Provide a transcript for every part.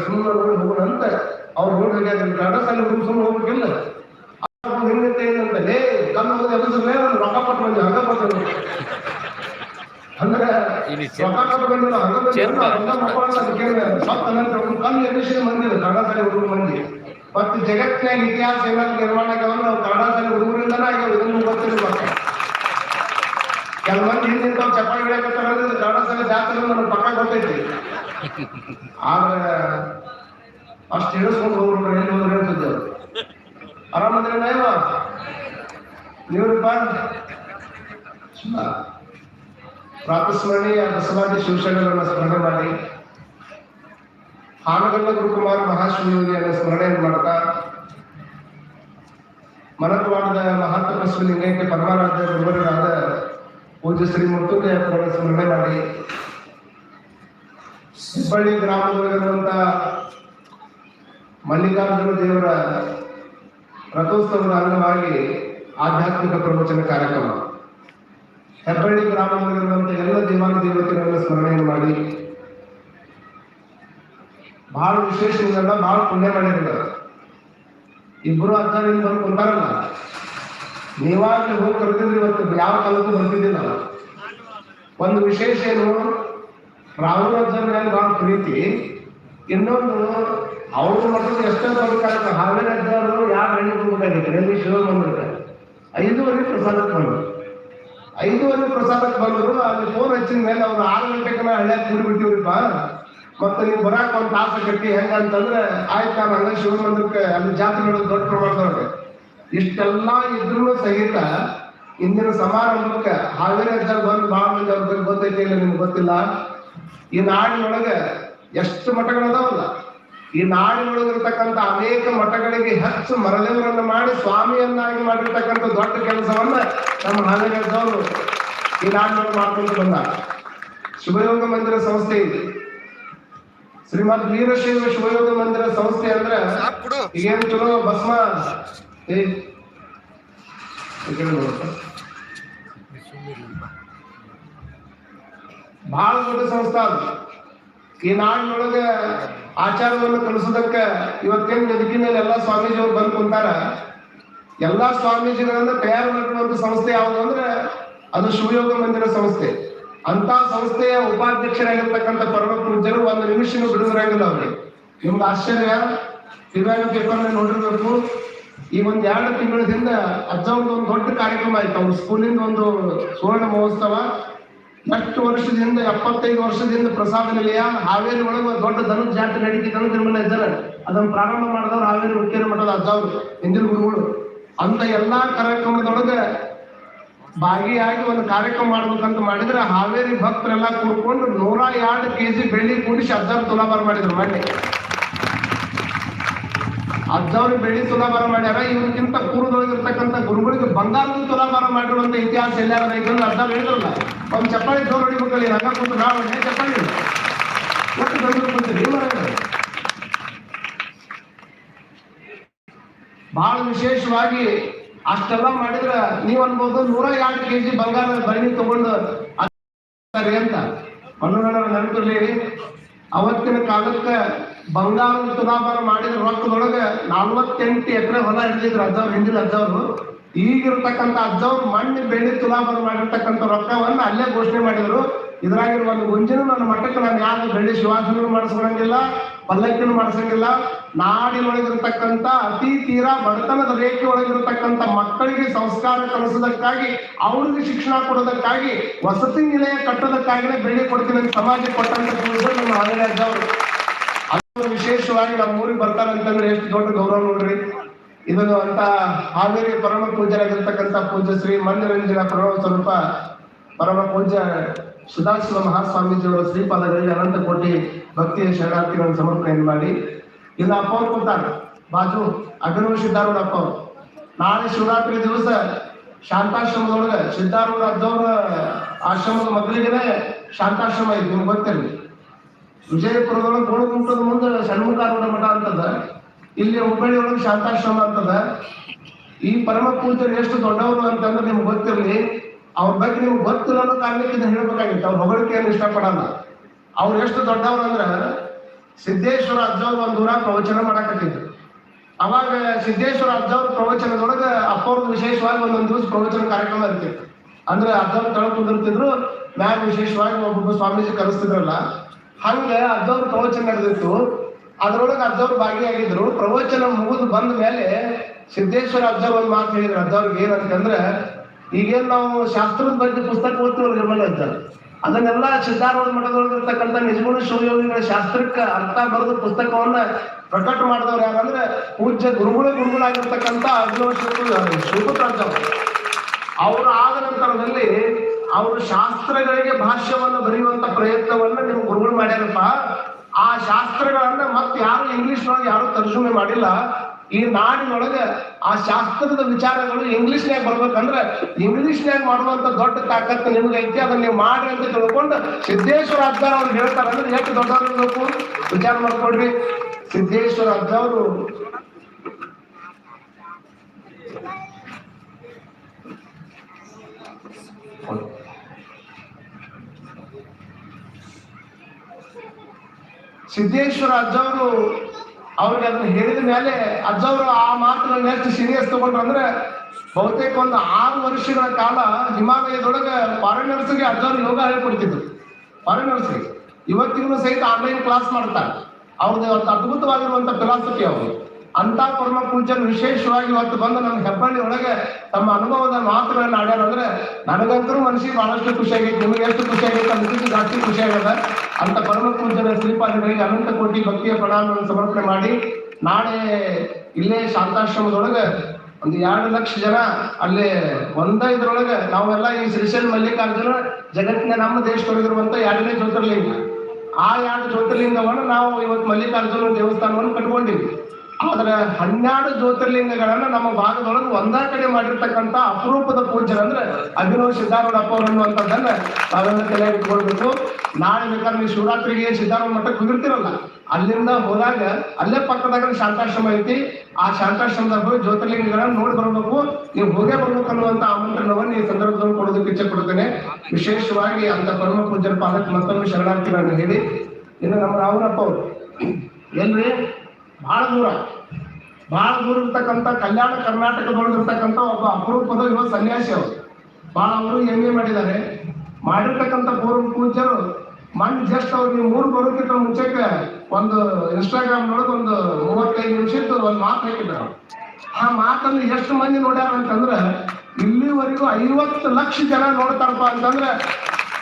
ಸುಮ್ಮನೆ ಹೋಗೋಣ ಅಂತ ಅವ್ರು ನೋಡ್ರಿ ಅಡ್ರೆಸ್ ಅಲ್ಲಿ ಹೋಗಿ ಹುಡುಗ ಸುಮ್ಮನೆ ಹೋಗ್ಬೇಕಿಲ್ಲ ಹಿಂಗಂತ ಏನಂತ ಲೇ ಹೋಗಿ ಎದುರಿಸಲೇ ಒಂದು ರೊಕ್ಕ ಕೊಟ್ಟು ಹಂಗ ಕೊಟ್ಟು ಅಂದ್ರೆ. ರೊಕ್ಕ ಕೊಟ್ಟು ಹಂಗ ಬಂದಿಲ್ಲ ಕನ್ನಡ ಸಾಲಿ ಮಂದಿ ಮತ್ತು ಜಗತ್ತಿನಾಗ ಇತಿಹಾಸ ಏನಾದ್ರು ನಿರ್ಮಾಣ ನಾವು ಕನ್ನಡ ಸಾಲಿ ಹುಡುಗರಿಂದನೇ ಆಗ್ಯಾವ ಇದನ್ನು ಮತ್ತೆ ಕೆಲವು ಮಂದಿ ಹಿಂದೆ ನಿಂತವ್ ಚಪ್ಪಾಳಿ ಕನ್ನಡ ಸಾಲಿ ಜಾತ್ರೆ ನಮ್ಗೆ ಪಕ್ಕ ಆದ್ರೆ ಅಷ್ಟು ಇಳಿಸ್ಕೊಂಡು ಹೋಗ್ರು ಎಲ್ಲಿ ಹೋದ್ರೆ ಅಂತಿದ್ದೇವೆ ಆರಾಮದ್ರೆ ನೈವ ನೀವ್ರಪ್ಪ ಪ್ರಾತಸ್ಮರಣೀಯ ಬಸವಾದಿ ಸ್ಮರಣೆ ಮಾಡಿ. ಹಾನಗಲ್ಲ ಗುರುಕುಮಾರ್ ಮಹಾಶಿವಯೋಗಿಯನ್ನು ಸ್ಮರಣೆಯನ್ನು ಮಾಡ್ತಾ? ಮನಕವಾಡದ ಮಹಾತ್ಮ ಲಿಂಗೈಕ್ಯ ಪರಮಾರಾಧ್ಯ ಗುರುವರಾದ ಪೂಜ್ಯ ಶ್ರೀ ಮುತ್ತುಂದಯ್ಯಪ್ಪರನ್ನು ಸ್ಮರಣೆ ಮಾಡಿ. ಹೆಬ್ಬಳ್ಳಿ ಗ್ರಾಮದಲ್ಲಿರುವಂತ ಮಲ್ಲಿಕಾರ್ಜುನ ದೇವರ ರಥೋತ್ಸವದ ಅಂಗವಾಗಿ ಆಧ್ಯಾತ್ಮಿಕ ಪ್ರವಚನ ಕಾರ್ಯಕ್ರಮ. ಹೆಬ್ಬಳ್ಳಿ ಗ್ರಾಮದಲ್ಲಿರುವಂತ ಎಲ್ಲ ದೇವಾನು ದೇವತೆಗಳನ್ನ ಸ್ಮರಣೆ ಮಾಡಿ. ಬಹಳ ವಿಶೇಷದಿಂದ ಬಹಳ ಪುಣ್ಯ ಮಾಡಿರ್ತಾರೆ ಇಬ್ಬರು ಇಲ್ಲಿ ಬಂದು ಕುಂತಾರಲ್ಲ. ನೀವಾಗ್ಲಿ ಹೋಗಿ ಕರೆದಿದ್ರಿ ಇವತ್ತು ಯಾವ ಕಾಲಕ್ಕೂ ಬರ್ತಿದ್ದಿಲ್ಲ ಒಂದು ವಿಶೇಷ ಏನು? ಮೇಲೆ ಬಹಳ ಪ್ರೀತಿ. ಇನ್ನೊಂದು, ಅವ್ರ ಮಕ್ಕಳು ಎಷ್ಟೊಂದು ಬರ್ಬೇಕಾಗುತ್ತೆ ಹಾವೇರಿ ಅಜ್ಜವರು ಯಾರು ಹೆಣ್ಣು ಹೋಗ್ಬೇಕಾಗಿತ್ತು ಎಲ್ಲಿ ಶಿವ ಬಂದಿರ್ತಾರೆ ಐದೂವರೆ ಪ್ರಸಾದಕ್ಕೆ ಬಂದರು. ಐದೂವರೆ ಪ್ರಸಾದಕ್ಕೆ ಬಂದರು, ಅಲ್ಲಿ ಫೋನ್ ಹಚ್ಚಿದ ಮೇಲೆ ಅವ್ರು ಆರು ಗಂಟೆಗೆ ಹಳ್ಳ್ಯಾಗ ಕೂಡಿಬಿಟ್ಟಿವ್ರಿಪ್ಪ ಮತ್ತೆ ನೀವು ಬರಾಕ ಒಂದು ತಾಸ ಕಟ್ಟಿ ಹೆಂಗಂತಂದ್ರೆ, ಆಯ್ತು ನಾನು ಶಿವ ಮಂದಿರಕ್ಕೆ ಅಲ್ಲಿ ಜಾತ್ರೆ ನಡೆದು ದೊಡ್ಡ ಪ್ರಮಾಣದೊಳಗೆ ಇಷ್ಟೆಲ್ಲ ಇದ್ರೂ ಸಹಿತ ಇಂದಿನ ಸಮಾರಂಭಕ್ಕೆ ಹಾವೇರಿ ಅಜ್ಜ ಬಂದು ಭಾಳ ಮಂದಿ ಅವ್ರ ಬಗ್ಗೆ ಗೊತ್ತೈತಿ ಇಲ್ಲ ನಿಮ್ಗೆ ಗೊತ್ತಿಲ್ಲ? ಈ ನಾಡಿನೊಳಗೆ ಎಷ್ಟು ಮಠಗಳದಾವಲ್ಲ ಈ ನಾಡಿನೊಳಗಿರ್ತಕ್ಕಂಥ ಅನೇಕ ಮಠಗಳಿಗೆ ಹೆಚ್ಚು ಮರದೇವರನ್ನು ಮಾಡಿ ಸ್ವಾಮಿಯನ್ನಾಗಿ ಮಾಡಿರ್ತಕ್ಕಂಥ ದೊಡ್ಡ ಕೆಲಸವನ್ನ ನಮ್ಮ ಹಾವೇರಿ ಅಜ್ಜವರು ಈ ನಾಡಿನೊಳಗೆ ಮಾಡ್ಕೊಂಡು ಬಂದ ಶಿವಯೋಗ ಮಂದಿರ ಸಂಸ್ಥೆ ಇದೆ. ಶ್ರೀಮದ್ ವೀರಶೈವ ಶಿವಯೋಗ ಮಂದಿರ ಸಂಸ್ಥೆ ಅಂದ್ರೆ ಈಗೇನು ಚಲೋ ಭಸ್ಮ. ಬಹಳ ದೊಡ್ಡ ಸಂಸ್ಥೆ ಅದು. ಈ ನಾಡಿನೊಳಗೆ ಆಚಾರವನ್ನು ಕಲಿಸೋದಕ್ಕೆ ಇವತ್ತೇನು ಬದುಕಿನಲ್ಲಿ ಎಲ್ಲಾ ಸ್ವಾಮೀಜಿಯವರು ಬಂದು ಕುಂತಾರ. ಎಲ್ಲಾ ಸ್ವಾಮೀಜಿಗಳನ್ನ ತಯಾರು ಮಾಡುವಂತ ಸಂಸ್ಥೆ ಯಾವುದು ಅಂದ್ರೆ ಅದು ಶಿವಯೋಗ ಮಂದಿರ ಸಂಸ್ಥೆ. ಅಂತ ಸಂಸ್ಥೆಯ ಉಪಾಧ್ಯಕ್ಷರಾಗಿರ್ತಕ್ಕಂಥ ಪರಮ ಪೂಜ್ಯರು ಒಂದು ನಿಮಿಷನೂ ಬಿಡುಗರಾಗಿಲ್ಲ ಅವ್ರಿಗೆ. ನಿಮ್ಗೆ ಆಶ್ಚರ್ಯ? ಪೇಪರ್ ನೋಡಿರ್ಬೇಕು. ಈ ಒಂದ್ ಎರಡು ತಿಂಗಳ ಹಿಂದ ಅಜ್ಜವ್ರದ್ದು ಒಂದು ದೊಡ್ಡ ಕಾರ್ಯಕ್ರಮ ಆಯ್ತು. ಅವ್ರ ಸ್ಕೂಲಿಂದ ಒಂದು ಸುವರ್ಣ ಮಹೋತ್ಸವ. ಎಷ್ಟು ವರ್ಷದಿಂದ ಎಪ್ಪತ್ತೈದು ವರ್ಷದಿಂದ ಪ್ರಸಾದ ನಿಲಯ, ಹಾವೇರಿ ಒಳಗೆ ದೊಡ್ಡ ಧನು ಜಾತ್ರೆ ನಡೀತಿದೆ ಅಂತ ನಿರ್ಮಲ ಇದ್ದಾರೆ ಅದನ್ನು ಪ್ರಾರಂಭ ಮಾಡಿದವ್ರು ಹಾವೇರಿ ಹುಕ್ಕೇರಿ ಮಠದ ಅಜ್ಜವ್ರು ಹಿಂದಿನ ಗುರುಗಳು. ಅಂತ ಎಲ್ಲಾ ಕಾರ್ಯಕ್ರಮದೊಳಗೆ ಭಾಗಿಯಾಗಿ ಒಂದು ಕಾರ್ಯಕ್ರಮ ಮಾಡ್ಬೇಕಂತ ಮಾಡಿದ್ರೆ ಹಾವೇರಿ ಭಕ್ತರೆಲ್ಲ ಕೂಡ್ಕೊಂಡು ನೂರ ಎರಡು ಕೆಜಿ ಬೆಳ್ಳಿ ಕೂಡಿಸಿ ಅಜ್ಜಾರ್ ತುಲಾಭಾರ ಮಾಡಿದ್ರು ಮೊನ್ನೆ. ಅಜ್ಜವ್ರಿಗೆ ಬೆಳ್ಳಿ ತುಲಾಭಾರ ಮಾಡ್ಯಾರ. ಇವ್ರಿಗಿಂತ ಪೂರ್ವದೊಳಗಿರ್ತಕ್ಕಂಥ ಗುರುಗಳಿಗೆ ಬಂಗಾರದ ತುಲಾಭಾರ ಮಾಡಿರುವಂತ ಇತಿಹಾಸ ಎಲ್ಲಾರ ಇದ್ರಲ್ಲ ಅರ್ಧ ಹೇಳಿದ್ರಲ್ಲ. ಒಂದು ಚಪ್ಪಾಳಿ ಜೋರ್ ಹೊಡಿಬೇಕಲ್ಲಿ ರಂಗ ಕೂತು ನಾವು ಚಪ್ಪಾಳಿ ಬಹಳ ವಿಶೇಷವಾಗಿ ಅಷ್ಟೆಲ್ಲ ಮಾಡಿದ್ರ ನೀವ್ ಅನ್ಬೋದು ನೂರ ಎರಡು ಕೆಜಿ ಬಂಗಾರ ಬರಣಿ ತಗೊಂಡು ಅಂತ. ಮಣ್ಣುಗಳ ನೆನಪಿರ್ಲಿ, ಅವತ್ತಿನ ಕಾಲಕ್ಕೆ ಬಂಗಾರದ ತುಲಾಭಾರ ಮಾಡಿದ ರೊಕ್ಕದೊಳಗೆ ನಲ್ವತ್ತೆಂಟು ಎಕರೆ ಹೊಲ ಹಿಡಿದಿದ್ರು ಅಜ್ಜವ್ರು ಹಿಂದಿನ ಅಜ್ಜವ್ರು. ಈಗಿರ್ತಕ್ಕಂಥ ಅಜ್ಜವ್ರು ಮಣ್ಣು ಬೆಳ್ಳಿ ತುಲಾಭಾರ ಮಾಡಿರ್ತಕ್ಕಂಥ ರೊಕ್ಕವನ್ನ ಅಲ್ಲೇ ಘೋಷಣೆ ಮಾಡಿದ್ರು. ಇದ್ರಾಗಿರುವ ಒಂದು ಗುಂಜಿನ ನನ್ನ ಮಟ್ಟಕ್ಕೆ ನಾನು ಯಾರು ಬೆಳ್ಳಿ ಶಿವಾಸನೂ ಮಾಡಿಸ್ಕೊಳಂಗಿಲ್ಲ, ಪಲ್ಲಕ್ಕಿನೂ ಮಾಡಿಸಂಗಿಲ್ಲ ನಾಡಿನೊಳಗಿರ್ತಕ್ಕಂಥ ಅತಿ ತೀರಾ ಬಡತನದ ರೇಖೆ ಒಳಗಿರ್ತಕ್ಕಂಥ ಮಕ್ಕಳಿಗೆ ಸಂಸ್ಕಾರ ಕಲಿಸೋದಕ್ಕಾಗಿ, ಅವ್ರಿಗೆ ಶಿಕ್ಷಣ ಕೊಡೋದಕ್ಕಾಗಿ, ವಸತಿ ನಿಲಯ ಕಟ್ಟೋದಕ್ಕಾಗಿನೇ ಬೆಳ್ಳಿ ಕೊಡ್ತೀನಿ ಸಮಾಜ ಸಮಾಜಕ್ಕೆ ಕೊಟ್ಟಂತ ನಮ್ಮ ಅದು ವಿಶೇಷವಾಗಿ ನಮ್ಮ ಊರಿಗೆ ಬರ್ತಾರೆ ಅಂತಂದ್ರೆ ಎಷ್ಟು ದೊಡ್ಡ ಗೌರವ ನೋಡ್ರಿ. ಇದನ್ನು ಅಂತ ಹಾವೇರಿ ಪರಮ ಪೂಜರಾಗಿರ್ತಕ್ಕಂಥ ಪೂಜ್ಯ ಶ್ರೀ ಮಂದಿರಂಜನ ಪ್ರಣವ ಸ್ವರೂಪ ಪರಮ ಪೂಜ್ಯ ಸುಧಾಶಿವ ಮಹಾಸ್ವಾಮೀಜಿಯವರ ಶ್ರೀಪಾದಗಳಿಗೆ ಅನಂತ ಕೋಟಿ ಭಕ್ತಿಯ ಶರಣಾರ್ಥಿಗಳನ್ನು ಸಮರ್ಪಣೆಯನ್ನು ಮಾಡಿ. ಇಲ್ಲ, ಅಪ್ಪ ಅವ್ರು ಕೊಡ್ತಾರೆ ಬಾಜು ಅಭಿನವ ಸಿದ್ಧಾರೂಢ ಅಪ್ಪ ಅವರು. ನಾಳೆ ಶಿವರಾತ್ರಿ ದಿವಸ ಶಾಂತಾಶ್ರಮದೊಳಗೆ ಸಿದ್ಧಾರೂಢ ಅಜ್ಜವ್ರ ಆಶ್ರಮದ ಮೊದಲಿಗೆನೆ ಶಾಂತಾಶ್ರಮ ಇದೆ ನಿಮ್ಗೆ ಗೊತ್ತಿರಲಿ. ವಿಜಯಪುರದೊಳಗೆ ಗೋಳಗುಂಟದ ಮುಂದೆ ಷಣ್ಮುಖಾನಂದ ಮಠ ಅಂತದ. ಇಲ್ಲಿ ಹುಬ್ಬಳ್ಳಿ ಒಳಗೆ ಶಾಂತಾಶ್ರಮ ಅಂತದ. ಈ ಪರಮ ಪೂಜರು ಎಷ್ಟು ದೊಡ್ಡವರು ಅಂತಂದ್ರೆ ನಿಮ್ಗೆ ಗೊತ್ತಿರಲಿ, ಅವ್ರ ಬಗ್ಗೆ ನಿಮ್ಗೆ ಗೊತ್ತಿಲ್ಲ ಅನ್ನೋ ಕಾರಣಕ್ಕೆ ಇದನ್ನ ಹೇಳ್ಬೇಕಾಗಿತ್ತು. ಅವ್ರ ಹೊಗಳಿಕೆಯನ್ನು ಇಷ್ಟಪಡಲ್ಲ. ಅವ್ರು ಎಷ್ಟು ದೊಡ್ಡವ್ರು ಅಂದ್ರೆ ಸಿದ್ದೇಶ್ವರ ಅಜ್ಜವ್ರು ಒಂದು ದೂರ ಪ್ರವಚನ ಮಾಡಾಕತ್ತಿದ್ರು. ಅವಾಗ ಸಿದ್ದೇಶ್ವರ ಅಜ್ಜವ್ರ ಪ್ರವಚನದೊಳಗೆ ಅಪ್ಪವ್ರದ್ದು ವಿಶೇಷವಾಗಿ ಒಂದೊಂದು ದಿವಸ ಪ್ರವಚನ ಕಾರ್ಯಕ್ರಮ ಇರ್ತಿತ್ತು. ಅಂದ್ರೆ ಅಜ್ಜವ್ರು ತಳ ಕುಂದಿರ್ತಿದ್ರು, ಮ್ಯಾಗ ವಿಶೇಷವಾಗಿ ಒಬ್ಬೊಬ್ಬ ಸ್ವಾಮೀಜಿ ಕರೆಸ್ತಿದ್ರಲ್ಲ ಹಂಗ ಅಜ್ಜವ್ರ ಪ್ರವಚನ ನಡೆದಿತ್ತು. ಅದ್ರೊಳಗೆ ಅಜ್ಜವ್ರು ಭಾಗಿಯಾಗಿದ್ರು. ಪ್ರವಚನ ಮುಗಿದು ಬಂದ ಮೇಲೆ ಸಿದ್ದೇಶ್ವರ ಅರ್ಧ ಒಂದು ಮಾತು ಹೇಳಿದ್ರು ಅಜ್ಜವ್ರಿಗೆ ಏನಂತಂದ್ರೆ, ಈಗೇನು ನಾವು ಶಾಸ್ತ್ರದ ಬಗ್ಗೆ ಪುಸ್ತಕ ಓದ್ತೀವಿ ನಿರ್ಮಲ ಅಜ್ಜ ಅದನ್ನೆಲ್ಲ ಸಿದ್ಧಾರೂಢ ಮಠದೊಳಗಿರ್ತಕ್ಕಂಥ ನಿಜಗುಣ ಶಿವಯೋಗಿಗಳ ಶಾಸ್ತ್ರಕ್ಕೆ ಅರ್ಥ ಬರೆದ ಪುಸ್ತಕವನ್ನ ಪ್ರಕಟ ಮಾಡಿದವ್ರು ಯಾರಂದ್ರೆ ಪೂಜ್ಯ ಗುರುಗಳ ಗುರುಗಳಾಗಿರ್ತಕ್ಕಂಥ ಶಿವ ಶಿವಪುತ್ರ ಅವರು ಆದ ನಂತರದಲ್ಲಿ ಅವರು ಶಾಸ್ತ್ರಗಳಿಗೆ ಭಾಷ್ಯವನ್ನು ಬರೆಯುವಂತ ಪ್ರಯತ್ನವನ್ನ ನೀವು ಗುರುಗಳು ಮಾಡ್ಯಾರಪ್ಪ. ಆ ಶಾಸ್ತ್ರಗಳನ್ನ ಮತ್ತೆ ಯಾರು ಇಂಗ್ಲಿಷ್ ಒಳಗೆ ಯಾರು ತರ್ಜುಮೆ ಮಾಡಿಲ್ಲ. ಈ ನಾಡಿನೊಳಗೆ ಆ ಶಾಸ್ತ್ರದ ವಿಚಾರಗಳು ಇಂಗ್ಲಿಷ್ನ್ಯಾಗ ಬರ್ಬೇಕಂದ್ರೆ ಇಂಗ್ಲಿಷ್ನ್ಯಾಗ ಮಾಡುವಂತ ದೊಡ್ಡ ತಾಕತ್ತು ನಿಮ್ಗೆ ಐತಿ ಅದನ್ನ ನೀವು ಮಾಡ್ರಿ ಅಂತ ತಿಳ್ಕೊಂಡು ಸಿದ್ದೇಶ್ವರ ಅಜ್ಜಾರ ಅವ್ರು ಹೇಳ್ತಾರೆ ಅಂದ್ರೆ ಎಷ್ಟು ದೊಡ್ಡವ್ರು ವಿಚಾರ ಮಾಡ್ಕೊಡ್ರಿ ಸಿದ್ದೇಶ್ವರ ಅಜ್ಜವರು ಸಿದ್ದೇಶ್ವರ ಅಜ್ಜವರು ಅವ್ರಿಗೆ ಅದನ್ನ ಹೇಳಿದ ಮೇಲೆ ಅಜ್ಜವರು ಆ ಮಾತನ್ನ ಎಷ್ಟು ಸೀರಿಯಸ್ ತಗೊಂಡ್ರು ಅಂದ್ರೆ ಬಹುತೇಕ ಒಂದು ಆರು ವರ್ಷಗಳ ಕಾಲ ಹಿಮಾಲಯದೊಳಗೆ ಫಾರಿನರ್ಸ್ಗೆ ಅಜ್ಜವರು ಯೋಗ ಹೇಳ್ಕೊಡ್ತಿದ್ರು. ಫಾರಿನರ್ಸ್ಗೆ. ಇವತ್ತಿಗೂ ಸಹಿತ ಆನ್ಲೈನ್ ಕ್ಲಾಸ್ ಮಾಡ್ತಾರೆ. ಅವ್ರದ್ದು ಅದ್ಭುತವಾಗಿರುವಂತ ಫಿಲಾಸಫಿ ಅವರು ಅಂತ ಪರಮ ಪೂಜನ್ ವಿಶೇಷವಾಗಿ ಇವತ್ತು ಬಂದು ನಮ್ಮ ಹೆಬ್ಬಳ್ಳಿ ಒಳಗೆ ತಮ್ಮ ಅನುಭವದ ಮಾತುಗಳನ್ನ ಆಡ್ಯಾರ ಅಂದ್ರೆ ನನಗಂತರೂ ಮನಸ್ಸಿಗೆ ಬಹಳಷ್ಟು ಖುಷಿ ಆಗೈತೆ, ನಿಮಗೆ ಎಷ್ಟು ಖುಷಿ ಜಾಸ್ತಿ ಖುಷಿ ಆಗದ ಅಂತ ಪರಮ ಪೂಜನ ಶ್ರೀಪಾದಿಗಳಿಗೆ ಅನಂತ ಕೋಟಿ ಭಕ್ತಿಯ ಪ್ರಣಾಮವನ್ನು ಸಮರ್ಪಣೆ ಮಾಡಿ ನಾಳೆ ಇಲ್ಲೇ ಶಾಂತಾಶ್ರಮದೊಳಗೆ ಒಂದು ಎರಡು ಲಕ್ಷ ಜನ ಅಲ್ಲಿ ಒಂದ ಇದ್ರೊಳಗೆ ನಾವೆಲ್ಲ ಈ ಶ್ರೀಶೈಲ್ ಮಲ್ಲಿಕಾರ್ಜುನ ಜಗತ್ತಿನ ನಮ್ಮ ದೇಶದೊಳಗಿರುವಂತ ಎರಡನೇ ಜ್ಯೋತಿರ್ಲಿಂಗ. ಆ ಎರಡು ಜ್ಯೋತಿರ್ಲಿಂಗವನ್ನು ನಾವು ಇವತ್ತು ಮಲ್ಲಿಕಾರ್ಜುನ ದೇವಸ್ಥಾನವನ್ನು ಕಟ್ಕೊಂಡಿವಿ ಆದ್ರೆ ಹನ್ನೆರಡು ಜ್ಯೋತಿರ್ಲಿಂಗಗಳನ್ನ ನಮ್ಮ ಭಾಗದೊಳಗೆ ಒಂದ ಕಡೆ ಮಾಡಿರ್ತಕ್ಕಂತ ಅಪರೂಪದ ಪೂಜ್ಯರು ಅಂದ್ರೆ ಅಭಿನವ್ ಸಿದ್ಧಾರೂಢ ಅಪ್ಪ ಅವರು ಅನ್ನುವಂಥದ್ದನ್ನ ನಾವೆಲ್ಲ ತಲೆ ಇಟ್ಕೊಳ್ಬೇಕು ನಾಳೆ ಬೇಕಾದ್ರೆ ನೀವು ಶಿವರಾತ್ರಿಗೆ ಸಿದ್ಧಾರೂಢ ಮಠಕ್ಕೆ ಕುದಿರ್ತಿರಲ್ಲ ಅಲ್ಲಿಂದ ಹೋದಾಗ ಅಲ್ಲೇ ಪಕ್ಕದಾಗ ಶಾಂತಾಶ್ರಮ ಐತಿ. ಆ ಶಾಂತಾಶ್ರಮದಾಗ ಹೋಗಿ ಜ್ಯೋತಿರ್ಲಿಂಗಗಳನ್ನ ನೋಡಿ ಬರ್ಬೇಕು. ನೀವು ಹೋಗೇ ಬರ್ಬೇಕು ಅನ್ನುವಂತ ಆಮಂತ್ರಣವನ್ನು ಈ ಸಂದರ್ಭದಲ್ಲಿ ಕೊಡೋದಕ್ಕೆ ಇಚ್ಛೆ ಕೊಡ್ತೇನೆ ವಿಶೇಷವಾಗಿ ಅಂತ ಪರಮ ಪೂಜ್ಯರ ಪಾದಕ್ಕೆ ಮತ್ತೊಮ್ಮೆ ಶರಣಾರ್ಥಿಗಳನ್ನು ಹೇಳಿ. ಇನ್ನು ನಮ್ಮ ರಾಮನಪ್ಪ ಅವರು. ಎಲ್ರಿ? ಬಹಳ ದೂರ. ಬಹಳ ದೂರ ಇರ್ತಕ್ಕಂಥ ಕಲ್ಯಾಣ ಕರ್ನಾಟಕದೊಳಗಿರ್ತಕ್ಕಂಥ ಒಬ್ಬ ಅಪರೂಪದ ಯುವ ಸನ್ಯಾಸಿ ಅವರು. ಬಹಳ ಅವರು ಎಂ ಎ ಮಾಡಿದ್ದಾರೆ. ಮಾಡಿರ್ತಕ್ಕಂಥ ಪೂರ್ವ ಪೂಜ್ಯರು ಮನ್ ಜಸ್ಟ್ ಅವ್ರು ನೀವು ಮೂರು ಬರೋಕ್ಕಿಂತ ಮುಂಚೆಗೆ ಒಂದು ಇನ್ಸ್ಟಾಗ್ರಾಮ್ ಒಳಗೆ ಒಂದು ಮೂವತ್ತೈದು ನಿಮಿಷದ್ದು ಒಂದು ಮಾತು ಹಾಕಿದ್ದಾರೆ ಆ ಮಾತನ್ನು ಎಷ್ಟು ಮಂದಿ ನೋಡ್ಯಾರ ಅಂತಂದ್ರೆ, ಇಲ್ಲಿವರೆಗೂ ಐವತ್ತು ಲಕ್ಷ ಜನ ನೋಡ್ತಾರಪ್ಪ ಅಂತಂದ್ರೆ,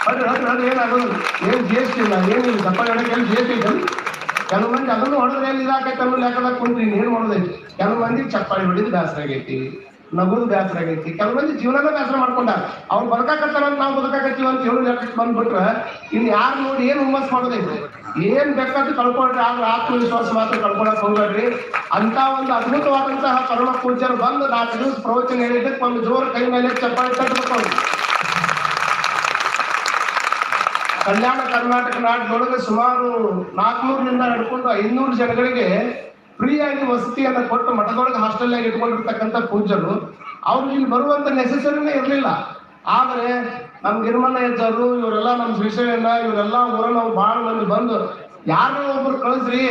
ಅದು ಅದು ಅದು ಏನಾಗೋದು? ಏನು ಜಿ ಎಸ್ ಟಿ ಇಲ್ಲ, ಏನಿಲ್ಲ. ದಪ್ಪ ಹೇಳಕ್ಕೆ ಜಿ ಎಸ್ ಟಿ ಕೆಲವು ಮಂದಿ ಅದನ್ನು ಹೊಡೆದ್ರೆ ಎಲ್ಲಿ ಇದಾಕೈತೆ ಅನ್ನೋ ಲೆಕ್ಕದಾಗ ಕುಂತ್ರಿ ಏನ್ ಮಾಡೋದೈತಿ? ಕೆಲವು ಮಂದಿ ಚಪ್ಪಾಳಿ ಹೊಡಿದ್ ಬೇಸರ ಆಗೈತಿ, ನಗುದು ಬೇಸರ ಆಗೈತಿ. ಕೆಲವು ಮಂದಿ ಜೀವನದ ಬೇಸರ ಮಾಡ್ಕೊಂಡಾರ. ಅವ್ರು ಬದುಕಾಕತ್ತಾರ ಅಂತ ನಾವು ಬದುಕಾಕತ್ತೀವಿ ಅಂತ ಹೇಳಿ ಲೆಕ್ಕಕ್ಕೆ ಬಂದ್ಬಿಟ್ರೆ, ಇನ್ನು ಯಾರು ನೋಡಿ ಏನು ಹುಮ್ಮಸ್ ಮಾಡೋದೈತಿ? ಏನ್ ಬೇಕಾದ್ರೂ ಕಳ್ಕೊಳ್ರಿ ಆದ್ರೆ ಆತ್ಮವಿಶ್ವಾಸ ಮಾತ್ರ ಕಳ್ಕೊಳಕ್ ಹೋಗ್ಬೇಡ್ರಿ. ಅಂತ ಒಂದು ಅದ್ಭುತವಾದಂತಹ ಕರುಣ ಪೂಜರು ಬಂದು ನಾಲ್ಕು ದಿವಸ ಪ್ರವಚನ ಹೇಳಿದ್ದಕ್ಕೆ ಒಂದು ಜೋರು ಕೈ ಮೇಲೆ ಚಪ್ಪಾಳಿ ತಟ್ಟಬೇಕು ಅವ್ರು. ಕಲ್ಯಾಣ ಕರ್ನಾಟಕ ನಾಡಿನೊಳಗೆ ಸುಮಾರು ನಾಲ್ಕುನೂರರಿಂದ ಹಿಡ್ಕೊಂಡು ಐನೂರು ಜನಗಳಿಗೆ ಫ್ರೀಯಾಗಿ ವಸತಿಯನ್ನ ಕೊಟ್ಟು ಮಠದೊಳಗೆ ಹಾಸ್ಟೆಲ್ನಾಗ ಇಟ್ಕೊಂಡಿರ್ತಕ್ಕಂಥ ಪೂಜ್ಯರು, ಅವ್ರು ಇಲ್ಲಿ ಬರುವಂತ ನೆಸೆಸರಿನೇ ಇರಲಿಲ್ಲ. ಆದರೆ ನಮ್ ಗಿರ್ಮಣ್ಣ ಯಜ್ಜರು ಇವರೆಲ್ಲ ನಮ್ ಶ್ರೀಶೈಲ ಇವರೆಲ್ಲ ಊರಲ್ಲಿ ನಾವು ಬಹಳ ಮಂದಿ ಬಂದು ಯಾರೋ ಒಬ್ರು ಕಳಿಸ್ರಿ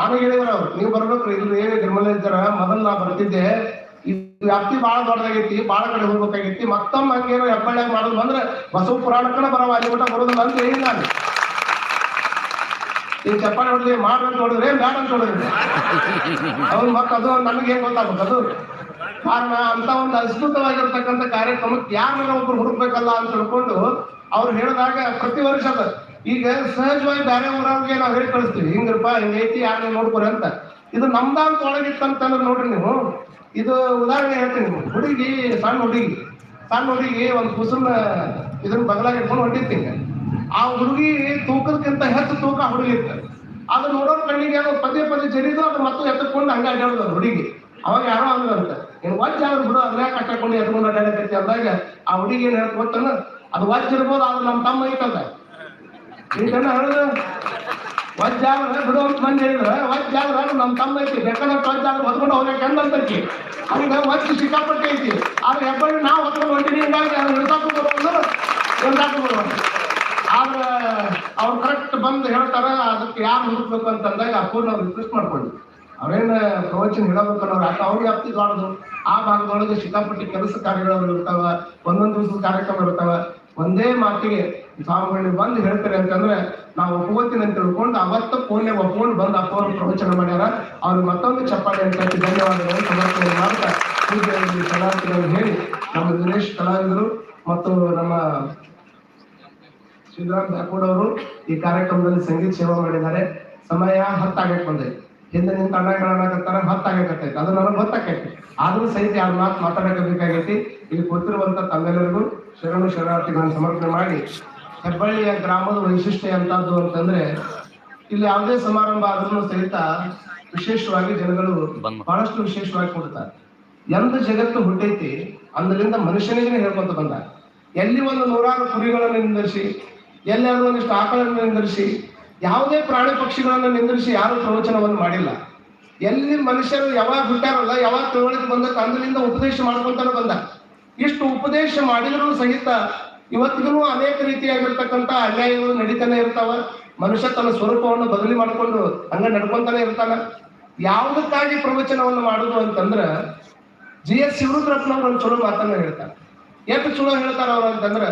ನಮಗೆ ಹೇಳಿದ್ರು ಅವ್ರು, ನೀವು ಬರ್ಬೇಕ್ರಿ, ಇಲ್ರಿ ಗಿರ್ಮಣ್ಣ ಯಜ್ಜರ ಮೊದಲು ನಾ ಬರ್ತಿದ್ದೆ ಈ ವ್ಯಾಪ್ತಿ ಬಹಳ ದೊಡ್ಡದಾಗೈತಿ, ಬಹಳ ಕಡೆ ಹೋಗ್ಬೇಕಾಗೈತಿ. ಮತ್ತೊಮ್ಮೆ ಹಂಗೇನೋ ಹೆಬ್ಬಳ್ಳಿಯಾಗ ಮಾಡೋದು ಬಂದ್ರೆ ಬಸವ ಪುರಾಣಕ್ಕನ ಬರವ, ಅಲ್ಲಿ ಊಟ ಬರೋದಿಲ್ಲ ಅಂತ ಹೇಳಿ ನಾನು ಈ ಚಪ್ಪಾಳೆ ಹೊಡೆದ್ರಿ ಮಾಡ್ರಿ ಅಂತ ಹೊಡೆದ್ರೆ ಬ್ಯಾಡ ಅಂತ ಹೊಡೆದ್ರೆ ಅವ್ರ ಮತ್ತೆ ಅದು ಏನ್ ಗೊತ್ತಾಗ್ಬೇಕು ಅದು? ಕಾರಣ ಅಂತ ಒಂದು ಅದ್ಭುತವಾಗಿರ್ತಕ್ಕಂಥ ಕಾರ್ಯಕ್ರಮಕ್ಕೆ ಯಾರನ್ನ ಒಬ್ರು ಹುಡುಕ್ಬೇಕಲ್ಲ ಅಂತ ತಿಳ್ಕೊಂಡು ಅವ್ರು ಹೇಳಿದಾಗ ಪ್ರತಿ ವರ್ಷ ಈಗ ಸಹಜವಾಗಿ ಬೇರೆ ಊರವ್ರಿಗೆ ನಾವು ಹೇಳಿ ಕಳಿಸ್ತೀವಿ. ಹಿಂಗ್ರಪ್ಪ, ಹಿಂಗೈತಿ, ಯಾರನ್ನ ನೋಡ್ಕೊರಿ ಅಂತ. ಇದು ನಮ್ದಾಂತ ಒಳಗಿತ್ತಂತಂದ್ರೆ ನೋಡ್ರಿ ನೀವು. ಇದು ಉದಾಹರಣೆ ಹೇಳ್ತೀನಿ ಹುಡುಗಿ, ಸಣ್ಣ ಹುಡುಗಿ. ಸಣ್ಣ ಹುಡುಗಿ ಒಂದು ಕುಸುಮ ಇದನ್ನ ಬಗಲಾಗ ಇಟ್ಕೊಂಡು ಹೊಂಟಿರ್ತೀನಿ. ಆ ಹುಡುಗಿ ತೂಕದಕ್ಕಿಂತ ಹೆಚ್ಚು ತೂಕ ಹುಡುಗಿ ಇತ್ತು ಅದು ನೋಡೋ ಕಣ್ಣಿಗೆ ಅದು ಪದೇ ಪದೇ ಜರಿದು ಅದು ಮತ್ತೆ ಎತ್ತಕೊಂಡು ಹಂಗೆ ಅಡ್ಡಾಡೋದು ಹುಡುಗಿ. ಅವಾಗ ಯಾರೋ ಅಂದ್ರಂತ ನೀನು ವಜ್ಜ ಆದ್ರೆ ಬಿಡು ಅದ್ರ ಕಟ್ಟಕೊಂಡು ಎತ್ಕೊಂಡು ಅಡ್ಡಾಡಕೈತಿ ಅಂದಾಗ ಆ ಹುಡುಗಿ ಏನ್ ಹೇಳ್ತ ಅದು ವಜ್ಜ ಇರ್ಬೋದು ಅದು ನಮ್ಮ ತಮ್ಮ ಐತಲ್ಲ. ಈಗ ಹೇಳುದು ವಜ್ಜ ಆದ್ರೆ ಬಿಡು ಅಂತ ಬಂದು ಹೇಳಿದ್ರೆ. ವಜ್ಜಾಗ್ರ ಆದ್ರೆ ನಮ್ಮ ತಮ್ಮ ಐತಿ. ಬೇಕಾದ್ರೆ ವಜ್ಜ ಆದ್ರೆ ಹೊತ್ಕೊಂಡು ಹೋಗ್ಲಿ ಅಂದಂತರ್ಕಿ ಅವ್ರಿಗೆ ವಜ್ಜ ಸಿಕ್ಕಾಪಟ್ಟೆ ಐತಿ. ಆದ್ರೆ ಹೆಬ್ಬಳ್ಳಿ ನಾವು ಹೊತ್ಕೊಂಡು ಹೊಂಟಿನಿ. ಹಿಂಗಾಗಿ ಅವ್ನು ಇಳ್ಸಾಕು ಬರೋದು ಇಳ್ಸಾಕು ಬರೋದು ಆದ ಅವ್ರು ಕರೆಕ್ಟ್ ಬಂದು ಹೇಳ್ತಾರ, ಅದಕ್ಕೆ ಯಾರು ಹುಡುಕ್ಬೇಕು ಅಂತಂದಾಗ ಅಪ್ಪೂರ್ನ ಅವ್ರು ರಿಕ್ವೆಸ್ಟ್ ಮಾಡ್ಕೊಂಡು ಅವ್ರೇನ ಪ್ರವಚನ ಹೇಳಬೇಕನ್ನೋರು ಯಾಕೆ ಅವ್ರಿಗೆ ವ್ಯಾಪ್ತಿ ದೊಡ್ಡದು ಆ ಭಾಗದೊಳಗೆ ಸಿಕ್ಕಾಪಟ್ಟೆ ಕೆಲಸ ಕಾರ್ಯಗಳು ಇರ್ತಾವ ಒಂದೊಂದು ದಿವಸದ ಕಾರ್ಯಕ್ರಮ ಇರ್ತಾವ ಒಂದೇ ಮಾತಿಗೆ ಸ್ವಾಮಿಗಳು ಬಂದು ಹೇಳ್ತಾರೆ ಅಂತಂದ್ರೆ ನಾವು ಒಪ್ಕೋತೀನಿ ಅಂತ ತಿಳ್ಕೊಂಡು ಅವತ್ತ ಫೋನ್ಗೆ ಒಪ್ಕೊಂಡು ಬಂದು ಅಪ್ಪ ಪ್ರವಚನ ಮಾಡ್ಯಾರ. ಅವ್ರಿಗೆ ಮತ್ತೊಂದು ಚಪ್ಪಾಳೆ ಅಂತ ಧನ್ಯವಾದಗಳು. ಸಮರ್ಪಣೆ ಮಾಡ್ತಾ ಪೂಜೆಯಲ್ಲಿ ಕಲಾವಿದರು ಹೇಳಿ ನಮ್ಮ ದಿನೇಶ್ ಕಲಾವಿದರು ಮತ್ತು ನಮ್ಮ ಶ್ರೀರಾಮ್ ಠಾಕೂರ್ ಅವರು ಈ ಕಾರ್ಯಕ್ರಮದಲ್ಲಿ ಸಂಗೀತ ಸೇವೆ ಮಾಡಿದ್ದಾರೆ. ಸಮಯ ಹತ್ತಾಗಕ್ಕೆ ಬಂದೈತಿ. ಹಿಂದೆ ನಿಂತ ಅಣ್ಣಗಳಾಗತ್ತಾರ ಹತ್ತಾಗಕತ್ತೈತಿ ಅದು ನನಗೆ ಗೊತ್ತಾಕೈತಿ. ಆದ್ರೂ ಸಹಿತ ಯಾರು ಮಾತು ಮಾತಾಡಬೇಕಾಗೈತಿ ಇಲ್ಲಿ ಗೊತ್ತಿರುವಂತ ತಮ್ಮೆಲ್ಲರಿಗೂ ಶರಣು ಶರಣಾರ್ಥಿಗಳನ್ನು ಸಮರ್ಪಣೆ ಮಾಡಿ ಹೆಬ್ಬಳ್ಳಿಯ ಗ್ರಾಮದ ವೈಶಿಷ್ಟ್ಯ ಅಂತದ್ದು ಅಂತಂದ್ರೆ ಇಲ್ಲಿ ಯಾವುದೇ ಸಮಾರಂಭ ಆದ್ರೂ ಸಹಿತ ವಿಶೇಷವಾಗಿ ಜನಗಳು ಬಹಳಷ್ಟು ವಿಶೇಷವಾಗಿ ಕೊಡ್ತಾರೆ ಎಂದ ಜಗತ್ತು ಹುಟ್ಟೈತಿ ಅಂದ್ರಿಂದ ಮನುಷ್ಯನಿಗೆ ಹೇಳ್ಕೊಂತ ಬಂದ. ಎಲ್ಲಿ ಒಂದು ನೂರಾರು ಕುರಿಗಳನ್ನು ನಿಂದಿರಿಸಿ ಎಲ್ಲಾದ್ರೂ ಒಂದಿಷ್ಟು ಆಕಳನ್ನು ನಿಂದರಿಸಿ ಯಾವುದೇ ಪ್ರಾಣಿ ಪಕ್ಷಿಗಳನ್ನು ನಿಂದಿರಿಸಿ ಯಾರು ಪ್ರವಚನವನ್ನು ಮಾಡಿಲ್ಲ. ಎಲ್ಲಿ ಮನುಷ್ಯರು ಯಾವಾಗ ಹುಟ್ಟಾರಲ್ಲ ಯಾವಾಗ ತಿಳುವಳಿಕೆ ಬಂದ ಅಂದ್ರಿಂದ ಉಪದೇಶ ಮಾಡ್ಕೊಂತಾನೆ ಬಂದ. ಇಷ್ಟು ಉಪದೇಶ ಮಾಡಿದರೂ ಸಹಿತ ಇವತ್ತಿಗೂ ಅನೇಕ ರೀತಿಯಾಗಿರ್ತಕ್ಕಂಥ ಅನ್ಯಾಯಗಳು ನಡೀತಾನೆ ಇರ್ತಾವ. ಮನುಷ್ಯ ತನ್ನ ಸ್ವರೂಪವನ್ನು ಬದಲಿ ಮಾಡಿಕೊಂಡು ಹಂಗ ನಡ್ಕೊಂತಾನೆ ಇರ್ತಾನ. ಯಾವುದಕ್ಕಾಗಿ ಪ್ರವಚನವನ್ನು ಮಾಡುದು ಅಂತಂದ್ರ ಜಿ ಎಸ್ ಶಿವರುದ್ರಪ್ಪನ ಒಂದು ಚಲೋ ಮಾತನ್ನ ಹೇಳ್ತಾರೆ. ಎಷ್ಟು ಚಲೋ ಹೇಳ್ತಾರ ಅವ್ರು ಅಂತಂದ್ರ,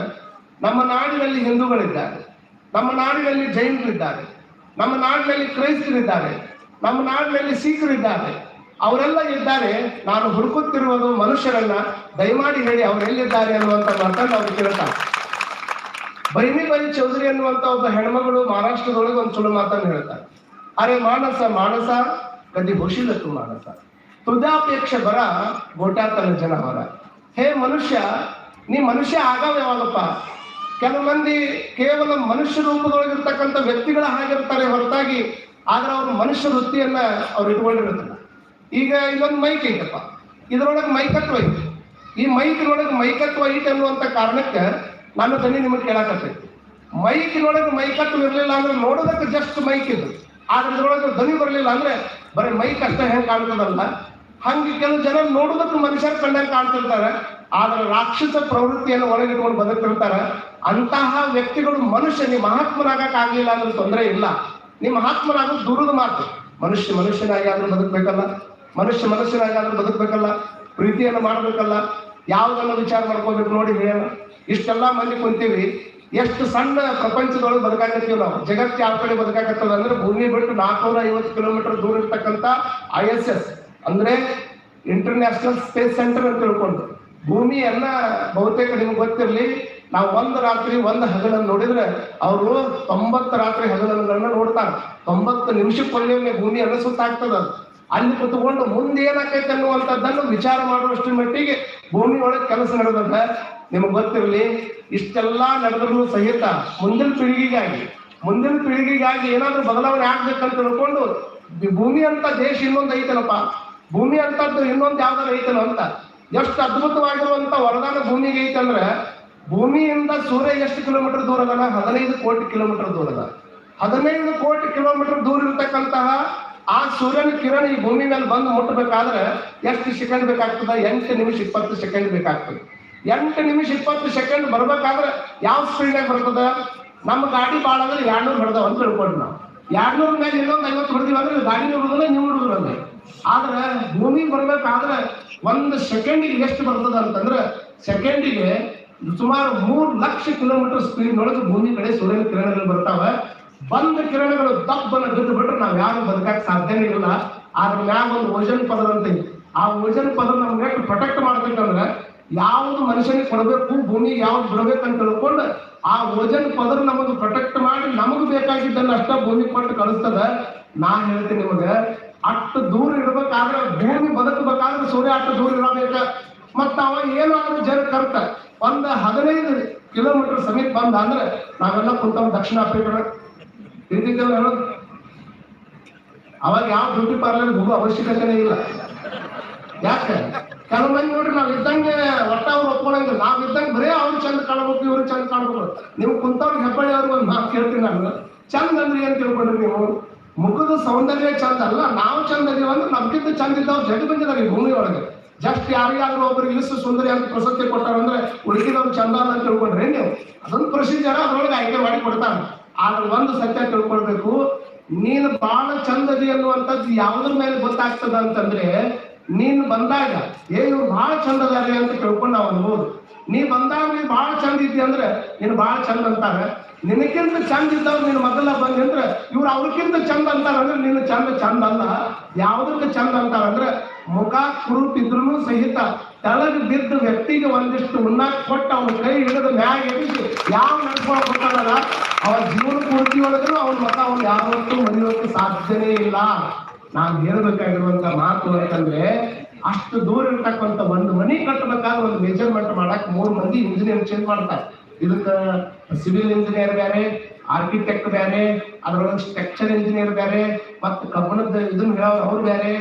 ನಮ್ಮ ನಾಡಿನಲ್ಲಿ ಹಿಂದೂಗಳಿದ್ದಾರೆ. ನಮ್ಮ ನಾಡಿನಲ್ಲಿ ಜೈನರಿದ್ದಾರೆ. ನಮ್ಮ ನಾಡಿನಲ್ಲಿ ಕ್ರೈಸ್ತರಿದ್ದಾರೆ. ನಮ್ಮ ನಾಡಿನಲ್ಲಿ ಸಿಖ್ರಿದ್ದಾರೆ. ಅವರೆಲ್ಲ ಇದ್ದಾರೆ. ನಾನು ಹುಡುಕುತ್ತಿರುವುದು ಮನುಷ್ಯರನ್ನ ದಯಮಾಡಿ ಹೇಳಿ ಅವರೆಲ್ಲಿದ್ದಾರೆ ಅನ್ನುವಂತ ಮಾತನ್ನು ಅವ್ರು ಕೇಳ್ತಾರೆ ಬೈನಿಬಾಯಿ ಚೌಧರಿ ಅನ್ನುವಂತ ಒಬ್ಬ ಹೆಣ್ಮಗಳು ಮಹಾರಾಷ್ಟ್ರದೊಳಗೆ ಒಂದು ಚಲೋ ಮಾತನ್ನು ಹೇಳ್ತಾರೆ ಅರೆ ಮಾನಸ ಮಾನಸ ಕದಿ ಹೊಶಿಲತ್ತು ಮಾನಸ. ಹೃದಯಾಪೇಕ್ಷ ಬರ ಗೋಟಾತನ ಜನವರ ಹೇ ಮನುಷ್ಯ, ನೀ ಮನುಷ್ಯ ಆಗಾವ ಯಾವಾಗಪ್ಪ? ಕೆಲವು ಮಂದಿ ಕೇವಲ ಮನುಷ್ಯ ರೂಪದೊಳಗಿರ್ತಕ್ಕಂಥ ವ್ಯಕ್ತಿಗಳ ಹಾಗಿರ್ತಾರೆ ಹೊರತಾಗಿ, ಆದ್ರೆ ಅವ್ರ ಮನುಷ್ಯ ವೃತ್ತಿಯನ್ನ ಅವ್ರು ಇಟ್ಕೊಂಡಿರ್ತಾರೆ. ಈಗ ಇಲ್ಲೊಂದು ಮೈಕ್ ಐತಪ್ಪ. ಇದ್ರೊಳಗೆ ಮೈಕತ್ವ ಐತಿ. ಈ ಮೈಕಿನೊಳಗೆ ಮೈಕತ್ವ ಐತಿ ಅನ್ನುವಂಥ ಕಾರಣಕ್ಕೆ ನಾನು ತನಿ ನಿಮಗೆ ಕೇಳಾಕತ್ತೈತಿ ಮೈಕಿನೊಳಗೆ ಮೈಕತ್ವ ಇರಲಿಲ್ಲ ಅಂದ್ರೆ ನೋಡೋದಕ್ಕೆ ಜಸ್ಟ್ ಮೈಕ್ ಇದು. ಆದ್ರೆ ಇದ್ರೊಳಗೆ ಧ್ವನಿ ಬರಲಿಲ್ಲ ಅಂದ್ರೆ ಬರೀ ಮೈಕ್ ಅಷ್ಟೇ ಹೆಂಗೆ ಕಾಣ್ತದಲ್ಲ. ಹಂಗೆ ಕೆಲವು ಜನ ನೋಡೋದಕ್ಕೆ ಮನುಷ್ಯರ ಕಂಡಂಗೆ ಕಾಣ್ತಿರ್ತಾರೆ. ಆದ್ರೆ ರಾಕ್ಷಸ ಪ್ರವೃತ್ತಿಯನ್ನು ಒಳಗಿಟ್ಕೊಂಡು ಬದುಕಿರ್ತಾರೆ ಅಂತಹ ವ್ಯಕ್ತಿಗಳು ಮನುಷ್ಯ ನಿಮ್ಮ ಮಹಾತ್ಮನಾಗಕ್ ಆಗ್ಲಿಲ್ಲ ಅಂದ್ರೆ ತೊಂದರೆ ಇಲ್ಲ. ನಿಮ್ಮ ಮಹಾತ್ಮನಾಗೋದು ದೂರದ ಮಾತು. ಮನುಷ್ಯ ಮನುಷ್ಯನಾಗಿ ಆದ್ರೂ ಬದುಕಬೇಕಲ್ಲ. ಮನುಷ್ಯ ಮನುಷ್ಯನಾಗಾದ್ರೂ ಬದುಕಬೇಕಲ್ಲ, ಪ್ರೀತಿಯನ್ನು ಮಾಡಬೇಕಲ್ಲ, ಯಾವುದನ್ನು ವಿಚಾರ ಮಾಡ್ಕೋಬೇಕು ನೋಡಿ ಹೇಳ ಇಷ್ಟೆಲ್ಲ ಮಂದಿ ಕುಂತೀವಿ, ಎಷ್ಟು ಸಣ್ಣ ಪ್ರಪಂಚದೊಳಗೆ ಬದುಕಾಕತ್ತೀವಿ ನಾವು. ಜಗತ್ತು ಯಾವ ಕಡೆ ಬದುಕಾಕತ್ತದ ಅಂದ್ರೆ ಭೂಮಿ ಬಿಟ್ಟು ನಾಲ್ಕೂರ ಐವತ್ತು ಕಿಲೋಮೀಟರ್ ದೂರ ಇರ್ತಕ್ಕಂಥ ಐ ಎಸ್ ಎಸ್, ಅಂದ್ರೆ ಇಂಟರ್ನ್ಯಾಷನಲ್ ಸ್ಪೇಸ್ ಸೆಂಟರ್ ಅಂತ ತಿಳ್ಕೊಂಡು. ಭೂಮಿಯನ್ನ ಬಹುತೇಕ ನಿಮ್ಗೆ ಗೊತ್ತಿರಲಿ, ನಾವು ಒಂದು ರಾತ್ರಿ ಒಂದು ಹಗಲನ್ನು ನೋಡಿದ್ರೆ ಅವರು ತೊಂಬತ್ತು ರಾತ್ರಿ ಹಗಲುಗಳನ್ನ ನೋಡ್ತಾರೆ. ತೊಂಬತ್ತು ಭೂಮಿ ಸುತ್ತಾಗ್ತದ ಅದು. ಅಲ್ಲಿ ಕುತ್ಕೊಂಡು ಮುಂದೆ ಅನ್ನುವಂಥದ್ದನ್ನು ವಿಚಾರ ಮಾಡುವಷ್ಟು ಮಟ್ಟಿಗೆ ಭೂಮಿ ಒಳಗೆ ಕೆಲಸ ನಡೆದಂತ ನಿಮಗೆ ಗೊತ್ತಿರಲಿ, ಇಷ್ಟೆಲ್ಲ ನಡೆದ್ರು ಸಹಿತ ಮುಂದಿನ ಪೀಳಿಗೆಗಾಗಿ ಮುಂದಿನ ಪೀಳಿಗೆಗಾಗಿ ಏನಾದ್ರೂ ಬದಲಾವಣೆ ಆಗ್ಬೇಕಂತ ತಿಳ್ಕೊಂಡು ಭೂಮಿ ಅಂತ ದೇಶ ಇನ್ನೊಂದು ಐತನಪ್ಪ? ಭೂಮಿ ಅಂತದ್ದು ಇನ್ನೊಂದು ಯಾವ್ದಾರು ಐತನೋ ಅಂತ. ಎಷ್ಟು ಅದ್ಭುತವಾಗಿರುವಂತ ವರದಾನ ಭೂಮಿಗೆ ಐತಂದ್ರೆ ಭೂಮಿಯಿಂದ ಸೂರ್ಯ ಎಷ್ಟು ಕಿಲೋಮೀಟರ್ ದೂರ ಹದಿನೈದು ಕೋಟಿ ಕಿಲೋಮೀಟರ್ ದೂರದ ಹದಿನೈದು ಕೋಟಿ ಕಿಲೋಮೀಟರ್ ದೂರ ಇರತಕ್ಕಂತಹ ಆ ಸೂರ್ಯನ ಕಿರಣ ಈ ಭೂಮಿ ಮೇಲೆ ಬಂದು ಮುಟ್ಟಬೇಕಾದ್ರೆ ಎಷ್ಟು ಸೆಕೆಂಡ್ ಬೇಕಾಗ್ತದೆ? ಎಂಟು ನಿಮಿಷ ಇಪ್ಪತ್ತು ಸೆಕೆಂಡ್ ಬೇಕಾಗ್ತದೆ. ಎಂಟು ನಿಮಿಷ ಇಪ್ಪತ್ತು ಸೆಕೆಂಡ್ ಬರ್ಬೇಕಾದ್ರೆ ಯಾವ ಸ್ಪೀಡ್ನಾಗ ಬರ್ತದ? ನಮ್ಮ ಗಾಡಿ ಭಾಳ ಅಂದ್ರೆ ಎರಡ್ನೂರು ಹೊಡೆದವ ಅಂತ ತಿಳ್ಕೊಂಡು ನಾವು. ಎರಡ್ನೂರ ಮೇಲೆ ಇನ್ನೊಂದು ಐವತ್ತು ಹೊಡೆದಿವಿ ಅಂದ್ರೆ ಗಾಡಿ ಹುಡುಗಲ್ಲ ನೀವು ಹುಡುಗರಲ್ಲ ಆದ್ರೆ ಭೂಮಿ ಬರ್ಬೇಕಾದ್ರೆ ಒಂದು ಸೆಕೆಂಡಿಗೆ ಎಷ್ಟು ಬರ್ತದ ಅಂತಂದ್ರೆ ಸೆಕೆಂಡಿಗೆ ಸುಮಾರು ಮೂರು ಲಕ್ಷ ಕಿಲೋಮೀಟರ್ ಸ್ಪೀಡ್ ಒಳಗೆ ಭೂಮಿ ಕಡೆ ಸೂರ್ಯನ ಕಿರಣಗಳು ಬರ್ತಾವ. ಬಂದ ಕಿರಣಗಳು ದಪ್ಪನ ಬಿದ್ದು ಬಿಟ್ರೆ ನಾವ್ ಯಾರು ಬದುಕಕ್ಕೆ ಸಾಧ್ಯನೇ ಇಲ್ಲ. ಆದ್ರೆ ಮ್ಯಾಗ ಒಂದು ಓಜನ್ ಐತಿ. ಆ ಓಜನ್ ಪದರ ನಮ್ಗೆ ಪ್ರೊಟೆಕ್ಟ್ ಮಾಡ್ಬೇಕಂದ್ರೆ ಯಾವ್ದು ಮನುಷ್ಯನಿಗೆ ಕೊಡಬೇಕು, ಭೂಮಿಗೆ ಯಾವ್ದು ಬಿಡಬೇಕು ಅಂತ ತಿಳ್ಕೊಂಡು ಆ ಓಜನ್ ಪದರ ನಮಗೆ ಪ್ರೊಟೆಕ್ಟ್ ಮಾಡಿ ನಮಗ್ ಬೇಕಾಗಿದ್ದನ್ನ ಅಷ್ಟ ಭೂಮಿ ಕೊಟ್ಟು ಕಳಿಸ್ತದ. ನಾ ಹೇಳ್ತೀನಿ ನಿಮಗೆ, ಅಷ್ಟು ದೂರ ಇರ್ಬೇಕಾದ್ರೆ ಭೂಮಿ ಬದುಕಬೇಕಾದ್ರೆ ಸೂರ್ಯ ಅಷ್ಟು ದೂರ ಇರಬೇಕ. ಮತ್ತ ಅವ ಏನಾದ್ರೂ ಜನ ಕರ್ತ. ಒಂದ್ ಹದಿನೈದು ಕಿಲೋಮೀಟರ್ ಸಮೀಪ ಬಂದ ಅಂದ್ರೆ ನಾವೆಲ್ಲ ಕುಂತ ದಕ್ಷಿಣ ಆಫ್ರಿಕಾ ಇದ್ದಿದ್ದೆಲ್ಲ ಹೇಳೋದು ಅವಾಗ ಯಾವ ಬ್ಯೂಟಿ ಪಾರ್ಲರ್ ಹೋಗೋ ಅವಶ್ಯಕತೆನೇ ಇಲ್ಲ. ಯಾಕೆ? ಕೆಲವು ಮಂದಿ ನೋಡ್ರಿ, ನಾವ್ ಇದ್ದಂಗೆ ಒಟ್ಟ ಅವ್ರು ಒಪ್ಕೊಳಂಗಿಲ್ಲ ನಾವ್ ಇದ್ದಂಗೆ ಬರೇ ಅವ್ರು ಚಂದ ಕಾಣಬೇಕು, ಇವ್ರು ಚಂದ ಕಾಣಬೇಕು. ನೀವು ಕುಂತವ್ರಿಗೆ ಹೆಬ್ಬಳ್ಳಿ ಅವ್ರಿಗೆ ಒಂದು ಮಾತು ಕೇಳ್ತೀನಿ ನಾನು. ಚಂದ ಅಂದ್ರೆ ಏನ್ ತಿಳ್ಕೊಂಡ್ರಿ ನೀವು? ಮುಖದ ಸೌಂದರ್ಯ ಚಂದ ಅಲ್ಲ, ನಾವು ಚಂದ ಇದೀವಿ ಅಂದ್ರೆ ನಮ್ಗಿಂತ ಚಂದ ಇದ್ದವ್ರು ಜಗ ಬಂದಿದ್ದಾರೆ ಈ ಭೂಮಿ ಒಳಗೆ ಜಸ್ಟ್ ಯಾರಿಗಾದ್ರೂ ಒಬ್ರಿಗೆ ಇಷ್ಟು ಸುಂದರಿ ಅಂತ ಪ್ರಶಸ್ತಿ ಕೊಟ್ಟಾರಂದ್ರೆ ಉಳಿಕಿದವ್ರು ಚಂದ ಅಂತ ತಿಳ್ಕೊಂಡ್ರಿ ನೀವು? ಅದೊಂದು ಪ್ರೊಸೀಜರ್ ಅದ್ರೊಳಗೆ ಆಯ್ಕೆ ಮಾಡಿ ಕೊಡ್ತಾನೆ ಆದ್ರೆ ಒಂದು ಸತ್ಯ ತಿಳ್ಕೊಳ್ಬೇಕು. ನೀನು ಬಹಳ ಚಂದದಿ ಅನ್ನುವಂಥದ್ದು ಯಾವ್ದ್ರ ಮೇಲೆ ಗೊತ್ತಾಗ್ತದ ಅಂತಂದ್ರೆ, ನೀನು ಬಂದಾಗ, ಏ, ಇವ್ರು ಬಹಳ ಚಂದ ಅದಾರೆ ಅಂತ ತಿಳ್ಕೊಂಡು ನಾವು ಅನ್ಬೋದು. ನೀ ಬಂದಾಗ ನೀ ಬಹಳ ಚಂದ ಇದ್ದಿ ಅಂದ್ರೆ, ನೀನು ಬಹಳ ಚಂದ ಅಂತಾರೆ. ನಿನಕ್ಕಿಂತ ಚಂದ ಇದ್ದವ್ರು ನೀನು ಮೊದಲ ಬಂದಿ ಅಂದ್ರೆ, ಇವ್ರು ಅವ್ರಕ್ಕಿಂತ ಚಂದ ಅಂತಾರ ಅಂದ್ರೆ, ನೀನು ಚಂದ ಚಂದ ಅಲ್ಲ. ಯಾವ್ದಕ್ಕೆ ಚಂದ ಅಂತಾರ ಅಂದ್ರೆ ಮುಖ ಕುರುಟಿದ್ರು ಸಹಿತ ತಳಗ ಬಿದ್ದ ವ್ಯಕ್ತಿಗೆ ಒಂದಿಷ್ಟು ಉನ್ನಾಕ್ ಕೊಟ್ಟು ಅವನ ಕೈ ಹಿಡಿದು ಮ್ಯಾಗ ಎಬ್ಬಿಸಿ ಯಾವ ನಡ್ಕೊಂಡು ಕೊಟ್ಟಾನಲ್ಲ ಅವ ಜೀವನ ಪೂರ್ತಿ ಒಳಗೂ ಅವನ ಮತ ಅವ್ನು ಯಾವತ್ತೂ ಮರೆಯೋಕೆ ಸಾಧ್ಯನೇ ಇಲ್ಲ. ನಾನು ಹೇಳ್ಬೇಕಾಗಿರುವಂತ ಮಾತು ಅಂತಂದ್ರೆ, ಅಷ್ಟು ದೂರ ಇರ್ತಕ್ಕಂಥ ಒಂದು ಮನಿ ಕಟ್ಟಬೇಕಾದ್ರೆ ಒಂದು ಮೆಜರ್ಮೆಂಟ್ ಮಾಡಕ್ ಮೂರು ಮಂದಿ ಇಂಜಿನಿಯರ್ ಚೇಂಜ್ ಮಾಡ್ತಾರೆ. ಇದಕ್ಕ ಸಿವಿಲ್ ಇಂಜಿನಿಯರ್ ಬೇರೆ ಆರ್ಕಿಟೆಕ್ಟ್ ಬೇರೆ ಅದರೊಳಗೆ ಸ್ಟ್ರಕ್ಚರ್ ಇಂಜಿನಿಯರ್ ಬೇರೆ ಮತ್ತು ಕಬ್ಬಣದ ಇದನ್ನ ಹೇಳೋರು ಅವ್ರು ಬೇರೆ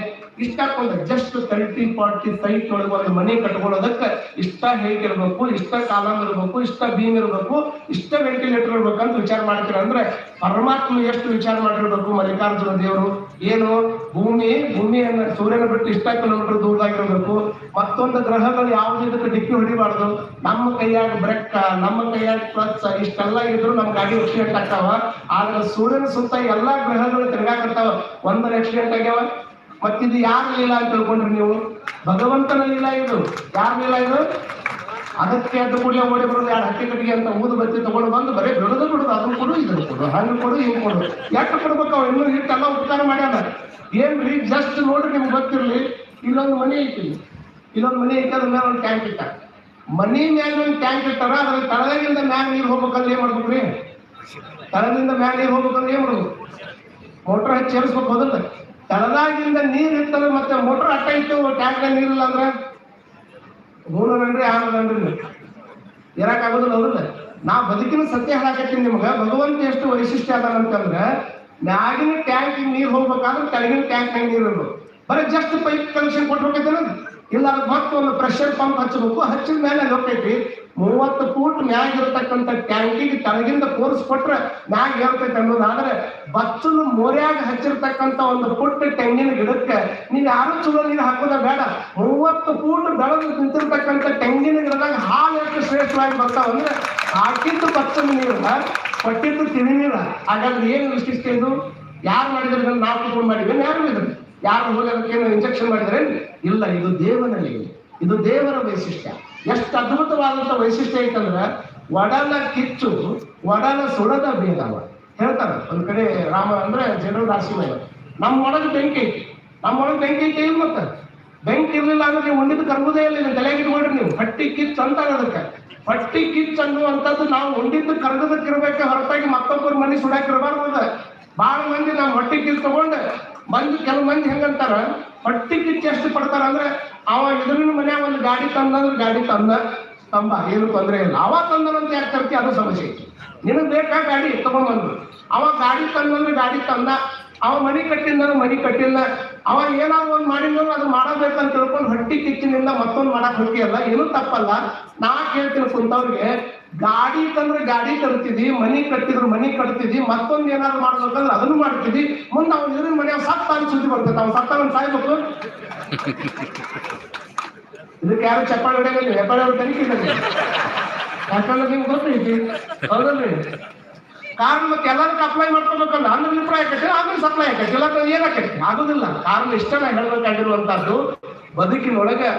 ಇಷ್ಟಾಕೊಂಡ ಜಸ್ಟ್ ತರ್ಟಿ ಫಾರ್ಟಿ ಸೈಟ್ ಒಳಗೆ ಒಂದು ಮನೆ ಕಟ್ಕೊಳ್ಳೋದಕ್ಕೆ ಇಷ್ಟ ಹೇಗಿರ್ಬೇಕು ಇಷ್ಟ ಕಾಲಮ್ ಇರ್ಬೇಕು, ಇಷ್ಟ ಬೀಮ್ ಇರ್ಬೇಕು, ಇಷ್ಟ ವೆಂಟಿಲೇಟರ್ ಅಂತ ವಿಚಾರ ಮಾಡ್ತೀರ ಅಂದ್ರೆ ಪರಮಾತ್ಮ ಎಷ್ಟು ವಿಚಾರ ಮಾಡಿರ್ಬೇಕು ಮಲ್ಲಿಕಾರ್ಜುನ ದೇವರು? ಏನು? ಭೂಮಿ, ಭೂಮಿಯನ್ನ ಸೂರ್ಯನ ಬಿಟ್ಟು ಇಷ್ಟ ಕಿಲೋಮೀಟರ್ ದೂರದಾಗಿರ್ಬೇಕು. ಮತ್ತೊಂದು ಗ್ರಹಗಳು ಯಾವ್ದು ಇದಕ್ಕೆ ಡಿಕ್ಕಿ ಹೊಡಿಬಾರ್ದು? ನಮ್ಮ ಕೈಯಾಗ ಬ್ರೆಕ್ಕ ನಮ್ಮ ಕೈಯಾಗ ಕ್ಲಚ್ ಇಷ್ಟೆಲ್ಲ ಇದ್ರು ನಮ್ ಗಾಡಿ ಆಕ್ಸಿಡೆಂಟ್ ಆಗ್ತಾವ. ಆದ್ರೆ ಸೂರ್ಯನ ಸುತ್ತ ಎಲ್ಲಾ ಗ್ರಹಗಳು ತಿರ್ಗಾಕತ್ತಾವ. ಒಂದರ ಆಕ್ಸಿಡೆಂಟ್ ಆಗ್ಯಾವ? ಮತ್ತಿದು ಯಾರ ಲೀಲಾ ಅಂತ ತಿಳ್ಕೊಂಡ್ರಿ ನೀವು? ಭಗವಂತನ ಲೀಲಾ ಇದು. ಯಾರ ಲೀಲಾ ಇದು? ಅದಕ್ಕೆ ಅಂತ ಕೂಡಲೇ ಓಡಿ ಬರೋದು ಎರಡು ಹಟ್ಟಿ ಕಟ್ಟಿಗೆ ಅಂತ ಊದು ಬತ್ತಿ ತಗೊಂಡು ಬಂದು ಬರೀ ಬೆಳೆದು ಬಿಡೋದು. ಅದನ್ನು ಕೊಡು, ಇದನ್ನು ಕೊಡು ಹಂಗೆ ಕೊಡು ಹಿಂಗೆ ಕೊಡು. ಯಾಕೆ ಕೊಡ್ಬೇಕು? ಅವ್ರು ಇನ್ನೂ ಹಿಟ್ಟೆಲ್ಲ ಉಪಕಾರ ಮಾಡ್ಯಾನ. ಏನ್ರಿ? ಜಸ್ಟ್ ನೋಡ್ರಿ ನಿಮ್ಗೆ ಗೊತ್ತಿರಲಿ. ಇಲ್ಲೊಂದು ಮನೆ ಐತಿ. ಇಲ್ಲೊಂದು ಮನೆ ಐತಿ, ಅದ್ರ ಮೇಲೆ ಒಂದು ಟ್ಯಾಂಕ್ ಇಟ್ಟ ಮನಿ ಮೇಲೆ ಒಂದು ಟ್ಯಾಂಕ್ ಇಟ್ಟಾರ ಅದ್ರ ತಳಗಿಂದ ಮ್ಯಾಗ ನೀರು ಹೋಗ್ಬೇಕಂದ್ರೆ ಏನ್ ಮಾಡ್ಬೇಕ್ರಿ ತಳದಿಂದ ಮ್ಯಾಗ ನೀರು ಹೋಗ್ಬೇಕಂದ್ರೆ ಏನ್ ಮಾಡ್ಬೇಕು? ಮೋಟ್ರ್ ಹಚ್ಚಿ ಸೇರಿಸ್ಬೇಕು ಹೋದಲ್ಲ ತಳದಾಗಿಂದ ನೀರ್ ಇತ್ತಲ್ಲ ಮತ್ತೆ ಮೋಟರ್ ಅಟ್ಟ ಇತ್ತು ಟ್ಯಾಂಕ್ ನೀರಿಲ್ಲ ಅಂದ್ರೆ? ಹೂನನ್ರಿ ಆನಂದ್ರಿ ಇರಕ್ ಆಗೋದಿಲ್ಲ ಅವ್ರಲ್ಲ ನಾ ಬದುಕಿನ ಸತ್ಯ ಹೇಳಾಕತ್ತೀನಿ ನಿಮ್ಗೆ. ಭಗವಂತ ಎಷ್ಟು ವೈಶಿಷ್ಟ್ಯ ಅಂತಂದ್ರೆ, ಮ್ಯಾಗಿನ ಟ್ಯಾಂಕ್ ನೀರ್ ಹೋಗ್ಬೇಕಾದ್ರೆ ಕೆಳಗಿನ ಟ್ಯಾಂಕ್ ನೀರ್ ಇರೋದು ಬರೀ ಜಸ್ಟ್ ಪೈಪ್ ಕನೆಕ್ಷನ್ ಕೊಟ್ಬೇಕೈತೇನ ಇಲ್ಲ ಅದಕ್ಕೆ ಮತ್ತೊಂದು ಒಂದು ಪ್ರೆಷರ್ ಪಂಪ್ ಹಚ್ಚಬೇಕು ಹಚ್ಚಿದ ಮೇಲೆ ಅಲ್ಲಿ ಹೋಗ್ತೈತಿ. ಮೂವತ್ತು ಫೂಟ್ ಮ್ಯಾಗ ಇರತಕ್ಕಂಥ ಟ್ಯಾಂಕಿಗೆ ಕೆಳಗಿಂದ ಕೋರ್ಸ್ ಕೊಟ್ರೆ ಮ್ಯಾಗ ಹೇಳ್ತೈತೆ ಅನ್ನೋದಾದ್ರೆ ಬಚ್ಚಲು ಮೋರ್ಯಾಗ ಹಚ್ಚಿರ್ತಕ್ಕಂಥ ಒಂದು ಪುಟ್ಟ ತೆಂಗಿನ ಗಿಡಕ್ಕೆ ನೀವು ಯಾರು ಚಲೋ ನೀರು ಹಾಕೋದ ಬೇಡ. ಮೂವತ್ತು ಫೂಟ್ ಬೆಳೆದು ನಿಂತಿರ್ತಕ್ಕಂಥ ತೆಂಗಿನ ಗಿಡದಾಗ ಹಾಲು ಎಷ್ಟು ಶ್ರೇಷ್ಠವಾಗಿ ಬರ್ತಾವಂದ್ರೆ ಹಾಕಿದ್ದು ಬಚ್ಚಲು ನೀರು ಕೊಟ್ಟಿದ್ದು ತಿಳಿ ನೀರ. ಹಾಗಾದ್ರೆ ಏನು ವಿಶಿಷ್ಟ ಇದು? ಯಾರು ಮಾಡಿದ್ರೆ ನಾವು ಕುತ್ಕೊಂಡು ಮಾಡಿದ್ರೆ ಯಾರು ಮಾಡಿದ್ರು? ಯಾರು ಹೋಗೋದಕ್ಕೇನು ಇಂಜೆಕ್ಷನ್ ಮಾಡಿದ್ರೆ ಇಲ್ಲ, ಇದು ದೇವನಲ್ಲಿ. ಇದು ದೇವರ ವೈಶಿಷ್ಟ್ಯ. ಎಷ್ಟು ಅದ್ಭುತವಾದಂತ ವೈಶಿಷ್ಟ್ಯ ಐತಂದ್ರ ಒಡಲ ಕಿಚ್ಚು, ಒಡಲ ಸುಡದ ಭೇದವ ಹೇಳ್ತಾರೆ ಒಂದ್ ಕಡೆ ರಾಮ ಅಂದ್ರೆ ಜನರ ರಾಶಿ ಮೇಲೆ ನಮ್ಮ ಒಳಗೆ ಬೆಂಕಿ ಐತಿ. ನಮ್ಮ ಒಳಗೆ ಬೆಂಕಿ ಐತಿ ಇಲ್ಲ ಮತ್ತೆ ಬೆಂಕಿ ಇರ್ಲಿಲ್ಲ ಅಂದ್ರೆ ನೀವು ಉಂಡಿದ್ದು ಕರ್ಬುದೇ ಇಲ್ಲ ತಲೆಗೆ ಇಟ್ಕೊಂಡ್ರಿ ನೀವು. ಪಟ್ಟಿ ಕಿಚ್ಚು ಅಂತ ಅದಕ್ಕೆ. ಪಟ್ಟಿ ಕಿಚ್ಚು ಅನ್ನುವಂಥದ್ದು ನಾವು ಉಂಡಿದ್ದು ಕರ್ಗದಕ್ಕಿರ್ಬೇಕು ಹೊರತಾಗಿ ಮತ್ತೊಬ್ಬರ ಮನೆ ಸುಡಾಕಿರಬಾರ್ದು ಅದ. ಭಾಳ ಮಂದಿ ನಾವು ಹೊಟ್ಟಿ ಕಿಚ್ಚು ತಗೊಂಡು ಮಂದಿ, ಕೆಲವು ಮಂದಿ ಹೆಂಗಂತಾರ ಹೊಟ್ಟಿ ಕಿಚ್ಚು ಎಷ್ಟು ಪಡ್ತಾರ ಅಂದ್ರೆ ಅವ ಇದ್ರೂ ಮನ್ಯಾಗ ಒಂದು ಗಾಡಿ ತಂದಂದ್ರೆ ಗಾಡಿ ತಂದ. ತಂಬ ಏನು ತೊಂದರೆ ಇಲ್ಲ. ಅವ ತಂದನಂತ ಯಾಕೆ ತರ್ತಿ ಅದು ಸಮಸ್ಯೆ ಐತಿ. ನಿನಗ್ ಬೇಕಾ ಗಾಡಿ? ತಗೊಂಡ್ಬಂದು ಅವ ಗಾಡಿ ತಂದಂದ್ರೆ ಗಾಡಿ ತಂದ. ಅವ ಮನಿ ಕಟ್ಟಿಂದ್ರೆ ಮನಿ ಕಟ್ಟಿಲ್ಲ. ಅವ ಏನಾದ್ರು ಒಂದು ಮಾಡಿದ್ರು ಅದು ಮಾಡಬೇಕಂತ ತಿಳ್ಕೊಂಡು ಹೊಟ್ಟಿ ಕಿಚ್ಚಿನಿಂದ ಮತ್ತೊಂದು ಮಾಡಕ್ ಹೋಗಿಯಲ್ಲ ಏನು ತಪ್ಪಲ್ಲ. ನಾ ಕೇಳ್ತೀನಿ ಕುಂತವ್ರಿಗೆ ಗಾಡಿ ತಂದ್ರೆ ಗಾಡಿ ತರ್ತಿದ್ವಿ ಮನಿ ಕಟ್ಟಿದ್ರು ಮನಿ ಕಟ್ತಿದ್ವಿ ಮತ್ತೊಂದ್ ಏನಾದ್ರು ಮಾಡ್ಬೇಕಂದ್ರೆ ಅದನ್ನು ಮಾಡ್ತಿದ್ವಿ ಮುಂದೆ ಅವ್ನ ಇದ್ರ ಮನೆ ಸತ್ತ ಅಂತ ಸುದ್ದಿ ಬರ್ತೈತೆ. ಅವ್ನು ಸತ್ತವನ್ ಸಾಯ್ಬೇಕು ಇದಕ್ಕೆ ಯಾರು ಚಪ್ಪಾಳೆ ಹೊಡೆಯಲ್ಲ ಹೆಬ್ಬಾಳೆ ತನಿಖೆ ಯಾಕಂದ್ರೆ ನಿಮ್ಗೆ ಗೊತ್ತೈತಿ? ಹೌದಲ್ರಿ? ಕಾರಣ ಮತ್ತೆ ಎಲ್ಲದಕ್ಕೆ ಅಪ್ಲೈ ಮಾಡ್ಕೋಬೇಕಲ್ಲ, ಅಂದ್ರೆ ಅಭಿಪ್ರಾಯ ಆಕೈತಿ ಆಮೇಲೆ ಸಪ್ಲೈ ಆಕೈತಿ. ಇಲ್ಲ ಏನ್ ಆಕೈತಿ? ಆಗುದಿಲ್ಲ. ಕಾರಣ ಇಷ್ಟ ಹೇಳ್ಬೇಕಾಗಿರುವಂತಹದ್ದು. ಬದುಕಿನೊಳಗೆ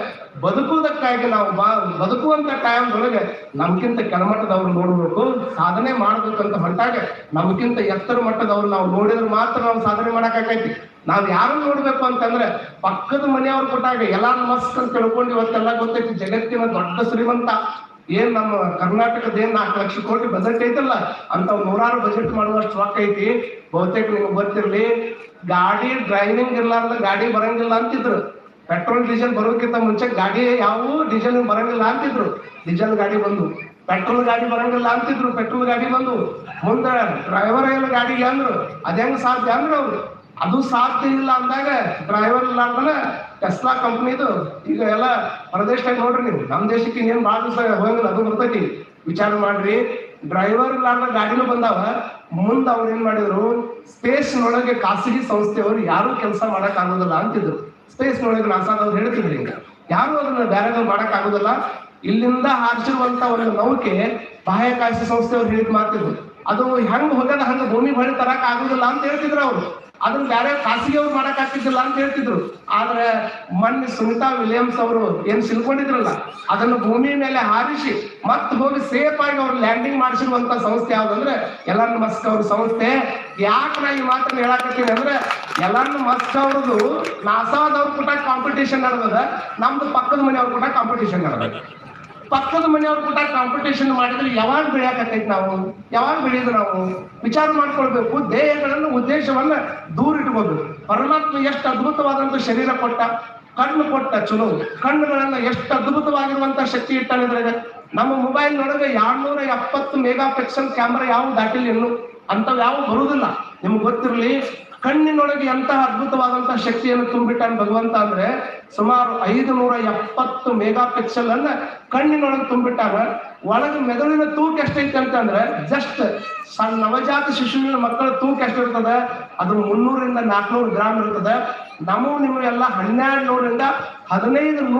ಬದುಕುವುದಕ್ಕಾಗಿ ನಾವು ಬಾ, ಬದುಕುವಂತ ಟೈಮ್ದೊಳಗೆ ನಮ್ಗಿಂತ ಕೆಳಮಟ್ಟದವ್ರು ನೋಡ್ಬೇಕು, ಸಾಧನೆ ಮಾಡ್ಬೇಕಂತ ಹೊಂಟಾಗ ನಮ್ಗಿಂತ ಎತ್ತರ ಮಟ್ಟದವ್ರು ನಾವು ನೋಡಿದ್ರೆ ಮಾತ್ರ ನಾವು ಸಾಧನೆ ಮಾಡಕ್ಕಾಗೈತಿ. ನಾವ್ ಯಾರು ನೋಡ್ಬೇಕು ಅಂತಂದ್ರೆ ಪಕ್ಕದ ಮನೆಯವ್ರು ಕೊಟ್ಟಾಗ ಎಲ್ಲಾ ಮಸ್ತ್ ಅಂತ ತಿಳ್ಕೊಂಡು ಇವತ್ತೆಲ್ಲ ಗೊತ್ತೈತಿ, ಜಗತ್ತಿನ ದೊಡ್ಡ ಶ್ರೀಮಂತ. ಏನ್ ನಮ್ಮ ಕರ್ನಾಟಕದ ಏನ್ ನಾಲ್ಕು ಲಕ್ಷ ಕೋಟಿ ಬಜೆಟ್ ಐತಲ್ಲ ಅಂತ ನೂರಾರು ಬಜೆಟ್ ಮಾಡುವಷ್ಟು ರೊಕ್ಕ ಐತಿ. ಬಹುತೇಕ ನಿಮ್ಗೆ ಗೊತ್ತಿರ್ಲಿ, ಗಾಡಿ ಡ್ರೈವಿಂಗ್ ಇರ್ಲಾರ್ದ ಗಾಡಿ ಬರಂಗಿಲ್ಲ ಅಂತಿದ್ರು. ಪೆಟ್ರೋಲ್, ಡೀಸೆಲ್ ಬರೋಕ್ಕಿಂತ ಮುಂಚೆ ಗಾಡಿ ಯಾವ ಡೀಸೆಲ್ ಬರಂಗಿಲ್ಲ ಅಂತಿದ್ರು. ಡೀಸೆಲ್ ಗಾಡಿ ಬಂದು. ಪೆಟ್ರೋಲ್ ಗಾಡಿ ಬರಂಗಿಲ್ಲ ಅಂತಿದ್ರು. ಪೆಟ್ರೋಲ್ ಗಾಡಿ ಬಂದು. ಮುಂದೆ ಡ್ರೈವರ್ ಎಲ್ಲ ಗಾಡಿ ಅಂದ್ರು. ಅದೇಂಗ್ ಸಾಧ್ಯ ಅಂದ್ರೆ ಅವ್ರು. ಅದು ಸಾಧ್ಯ ಇಲ್ಲ ಅಂದಾಗ ಡ್ರೈವರ್ ಇಲ್ಲ ಅಂದ್ರೆ ಟೆಸ್ಲಾ ಕಂಪ್ನಿದು ಈಗ ಎಲ್ಲ ಹೊರದೇಶದಾಗ ನೋಡ್ರಿ ನೀವು. ನಮ್ಮ ದೇಶಕ್ಕೆ ಇನ್ನೇನು ಭಾಳ ದಿವಸ ಹೋಗಂಗಿಲ್ಲ. ಅದು ಬರ್ತೈತಿ. ವಿಚಾರ ಮಾಡ್ರಿ. ಡ್ರೈವರ್ ಇಲ್ಲಾಂದ್ರೆ ಗಾಡಿನೂ ಬಂದಾವ. ಮುಂದ ಅವ್ರು ಏನ್ ಮಾಡಿದ್ರು ಸ್ಪೇಸ್ ನೊಳಗೆ ಖಾಸಗಿ ಸಂಸ್ಥೆಯವರು ಯಾರು ಕೆಲಸ ಮಾಡಕ್ ಆಗೋದಿಲ್ಲ ಅಂತಿದ್ರು. ಸ್ಪೇಸ್ ನೊಳಗೆ ನಾಸಾದವ್ರು ಹೇಳ್ತಿದ್ರು ಹಿಂಗ ಯಾರು ಅದನ್ನ ಬೇರೆದವ್ರು ಮಾಡಕ್ ಆಗೋದಲ್ಲ ಇಲ್ಲಿಂದ ಹಾರಿಸಿರುವಂತ ಒಂದು ನೌಕೆ ಬಾಹ್ಯಾಕಾಶ ಸಂಸ್ಥೆಯವ್ರು ಹೇಳಿದ್ ಮಾತಿದ್ರು. ಅದು ಹೆಂಗ್ ಹೋಗ್ಯದ, ಹಂಗ ಭೂಮಿ ಬಳಿ ತರಕ್ ಆಗುದಿಲ್ಲ ಅಂತ ಹೇಳ್ತಿದ್ರು ಅವ್ರು. ಅದನ್ನ ಬೇರೆ ಖಾಸಗಿಯವ್ರು ಮಾಡಕ್ ಆಗ್ತಿದ್ದಿಲ್ಲ ಅಂತ ಹೇಳ್ತಿದ್ರು. ಆದ್ರೆ ಮೊನ್ನೆ ಸುನಿತಾ ವಿಲಿಯಮ್ಸ್ ಅವರು ಏನ್ ಸಿಲ್ಕೊಂಡಿದ್ರಲ್ಲ, ಅದನ್ನು ಭೂಮಿ ಮೇಲೆ ಹಾರಿಸಿ ಮತ್ ಹೋಗಿ ಸೇಫ್ ಆಗಿ ಅವ್ರು ಲ್ಯಾಂಡಿಂಗ್ ಮಾಡಿಸಿರುವಂತ ಸಂಸ್ಥೆ ಯಾವ್ದಂದ್ರೆ ಎಲನ್ ಮಸ್ಕ್ ಅವ್ರ ಸಂಸ್ಥೆ. ಯಾಕೆ ನಾ ಈ ಮಾತನ್ನ ಹೇಳಾಕತ್ತೀನಿ ಅಂದ್ರೆ ಎಲನ್ ಮಸ್ಕ್ ಅವ್ರದ್ದು ನಾಸಾದವ್ರ ಕೂಡ ಕಾಂಪಿಟೇಷನ್ ನಡೆದದ, ನಮ್ದು ಪಕ್ಕದ ಮನೆಯವ್ರ ಕೂಡ ಕಾಂಪಿಟೇಷನ್ ನಡೆದ ಪಕ್ಕದ ಮನೆಯವ್ರ ಕೂಡ ಕಾಂಪಿಟೇಷನ್ ಮಾಡಿದ್ರೆ ಯಾವಾಗ ಬೆಳೆಯಕತ್ತೈತಿ ನಾವು? ಯಾವಾಗ ಬೆಳೆಯೋದು ನಾವು? ವಿಚಾರ ಮಾಡ್ಕೊಳ್ಬೇಕು. ದೇಹಗಳನ್ನು, ಉದ್ದೇಶವನ್ನ ದೂರ ಇಟ್ಕೋಬೇಕು ಪರಮಾತ್ಮ ಎಷ್ಟು ಅದ್ಭುತವಾದಂತ ಶರೀರ ಕೊಟ್ಟ, ಕಣ್ಣು ಕೊಟ್ಟ ಚಲೋ. ಕಣ್ಣುಗಳನ್ನ ಎಷ್ಟು ಅದ್ಭುತವಾಗಿರುವಂತ ಶಕ್ತಿ ಇಟ್ಟಾನಿದ್ರೆ ನಮ್ಮ ಮೊಬೈಲ್ ನೊಳಗೆ ಎರಡ್ನೂರ ಎಪ್ಪತ್ತು ಮೆಗಾ ಪಿಕ್ಸೆಲ್ ಕ್ಯಾಮ್ರಾ ಯಾವ ದಾಟಿಲ್ಲ ಇನ್ನು. ಅಂತವ್ ಯಾವ ಬರುವುದಿಲ್ಲ ನಿಮ್ಗೆ ಗೊತ್ತಿರಲಿ ಕಣ್ಣಿನೊಳಗೆ ಎಂತಹ ಅದ್ಭುತವಾದಂತಹ ಶಕ್ತಿಯನ್ನು ತುಂಬಿಟ್ಟಾನೆ ಭಗವಂತ ಅಂದ್ರೆ ಸುಮಾರು ಐದು ನೂರ ಎಪ್ಪತ್ತು ಮೆಗಾ ಪಿಕ್ಸೆಲ್ ಅನ್ನ ಕಣ್ಣಿನೊಳಗೆ ತುಂಬಿಟ್ಟಾಗ ಒಳಗೆ ಮೆದುಳಿನ ತೂಕ ಎಷ್ಟೈತೆ ಅಂತಂದ್ರೆ ಜಸ್ಟ್ ಸಣ್ಣ ನವಜಾತ ಶಿಶುವಿನ ಮಕ್ಕಳ ತೂಕ ಎಷ್ಟಿರ್ತದೆ? ಅದು ಮುನ್ನೂರಿಂದ ನಾಲ್ಕುನೂರು ಗ್ರಾಮ್ ಇರ್ತದೆ. ನಮ್ಮ ನಿಮಗೆಲ್ಲ ಹನ್ನೆರಡು ನೂರಿಂದ ಹದಿನೈದು ನೂರು